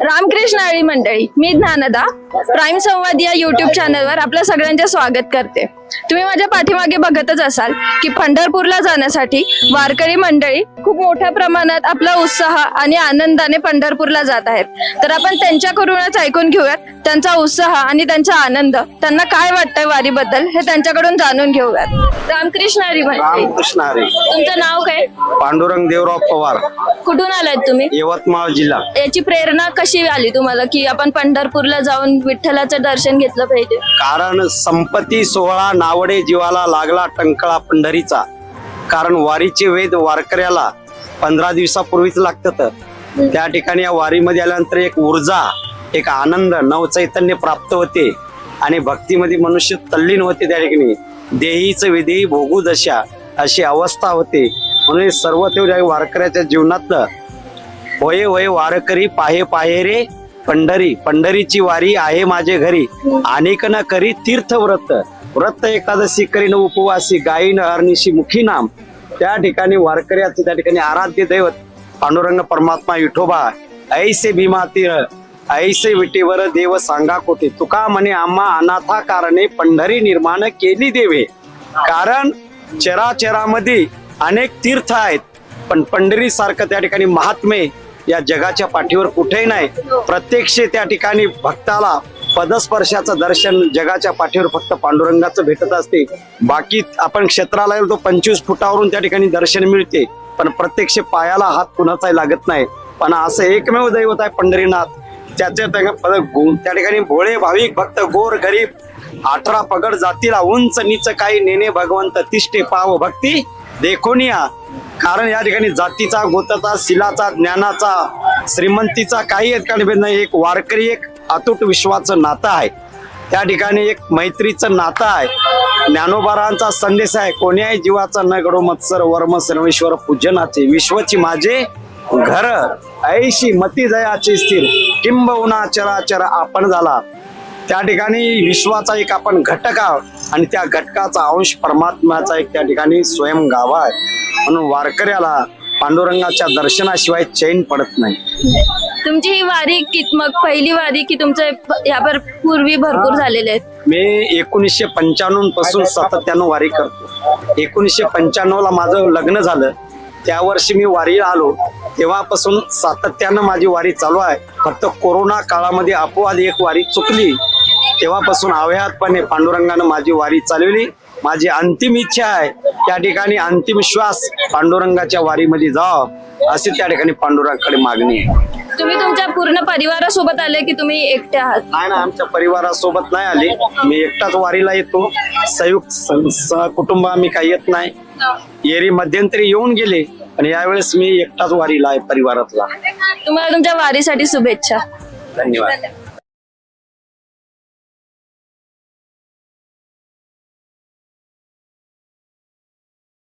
रामकृष्ण आळी मंडळी मी ज्ञानदा प्राईम संवाद या युट्यूब चॅनलवर आपल्या सगळ्यांचे स्वागत करते. तुम्ही माझ्या पाठीमागे बघतच असाल की पंढरपूरला जाण्यासाठी वारकरी मंडळी खूप मोठ्या प्रमाणात आपला उत्साह आणि आनंदाने पंढरपूरला जात आहेत. तर आपण त्यांच्याकडूनच ऐकून घेऊयात त्यांचा उत्साह आणि त्यांचा आनंद. त्यांना काय वाटतंय वारीबद्दल हे त्यांच्याकडून जाणून घेऊयात. रामकृष्ण आळी मंडळी हरी तुमचं नाव काय? पांडुरंग देवराव पवार. कुठून आलात तुम्ही? यवतमाळ जिल्हा. याची प्रेरणा कशी आली तुम्हाला की आपण पंढरपूरला जाऊन विठ्ठलाचं दर्शन घेतलं पाहिजे? कारण संपत्ती सोहळा नावडे जीवाला लागला टंकळा पंढरीचा. कारण वारीचे वेद वारकऱ्याला पंधरा दिवसापूर्वीच लागतात. त्या ठिकाणी या वारीमध्ये आल्यानंतर एक ऊर्जा एक आनंद नवचैतन्य प्राप्त होते. आणि भक्तीमध्ये मनुष्य तल्लीन होते त्या ठिकाणी. देहीचं विधेही भोगू दशा अशी अवस्था होते. म्हणून सर्व ते वारकऱ्याच्या जीवनातलं होय होय वारकरी पाहे पाहे रे पंढरी पंढरीची वारी आहे माझे घरी. अनेक न करी तीर्थ व्रत व्रत एकादशी करीन उपवासी गायीन हरणीशी मुखी नाम. त्या ठिकाणी वारकऱ्याचे त्या ठिकाणी आराध्य दैवत पांडुरंग परमात्मा विठोबा ऐसे भीमा तीर ऐसे विटेवर देव सांगा कोठे? तुका म्हणे आम्हा अनाथा कारणे पंढरी निर्माण केली देवे. कारण चराचरामध्ये अनेक तीर्थ आहेत पण पंढरी सारखं त्या ठिकाणी महात्मे या जगाच्या पाठीवर कुठेही नाही. प्रत्यक्ष त्या ठिकाणी भक्ताला पदस्पर्शाचं दर्शन जगाच्या पाठीवर फक्त पांडुरंगाचं भेटत असते. बाकी आपण क्षेत्राला गेलो तो पंचवीस फुटावरून त्या ठिकाणी दर्शन मिळते. पण प्रत्यक्ष पायाला हात कुणाचाही लागत नाही. पण असं एकमेव दैवत आहे पंढरीनाथ. त्याच्या त्या त्या ठिकाणी भोळे भाविक भक्त गोर गरीब अठरा पगड जातीला उंच नीच काही नेणे भगवंत तिष्ठे पाव भक्ती देखून या कारण या ठिकाणी जातीचा गोताचा शिलाचा ज्ञानाचा श्रीमंतीचा काही या ठिकाणी भेद नाही. एक वारकरी एक अतूट विश्वाचं नातं आहे. त्या ठिकाणी एक मैत्रीचं नातं आहे. ज्ञानोबारांचा संदेश आहे कोण्याही जीवाचा न घडो मत्सर वर्म सर्वेश्वर पूजनाचे विश्वची माझे घर. ऐशी मती दयाचे स्थिर किंबहुना चराचर आपण झाला. त्या ठिकाणी विश्वाचा एक आपण घटक आहोत. आणि त्या घटकाचा अंश परमात्म्याचा एक त्या ठिकाणी स्वयं गावा आहे. म्हणून वारकऱ्याला पांडुरंगाच्या दर्शनाशिवाय चैन पडत नाही. तुमची ही वारी कित मग पहिली वारी की तुमचे यावर पूर्वी भरपूर झालेले आहेत? मी एकोणीसशे पंच्याण्णवपासून सातत्यानं वारी करतो. एकोणीसशे पंच्याण्णव ला माझं लग्न झालं. त्या वर्षी मी वारीला आलो. तेव्हापासून सातत्यानं माझी वारी चालू आहे. फक्त कोरोना काळामध्ये अपवाद एक वारी चुकली. तेव्हापासून अव्याहतपणे पांडुरंगानं माझी वारी चालवली. माझी अंतिम इच्छा आहे त्या ठिकाणी अंतिम श्वास पांडुरंगाच्या वारीमध्ये जावं अशी त्या ठिकाणी पांडुरंगाकडे मागणी आहे. तुम्ही तुमच्या पूर्ण परिवारासोबत आले की तुम्ही एकटे आहात? नाही ना आमच्या परिवारासोबत नाही आले. मी एकटाच वारीला येतो. संयुक्त स- कुटुंब आम्ही काही येत नाही. एरी मध्यंतरी येऊन गेले आणि यावेळेस मी एकटाच वारीला आहे परिवारातला. तुम्हाला तुमच्या वारीसाठी शुभेच्छा. धन्यवाद.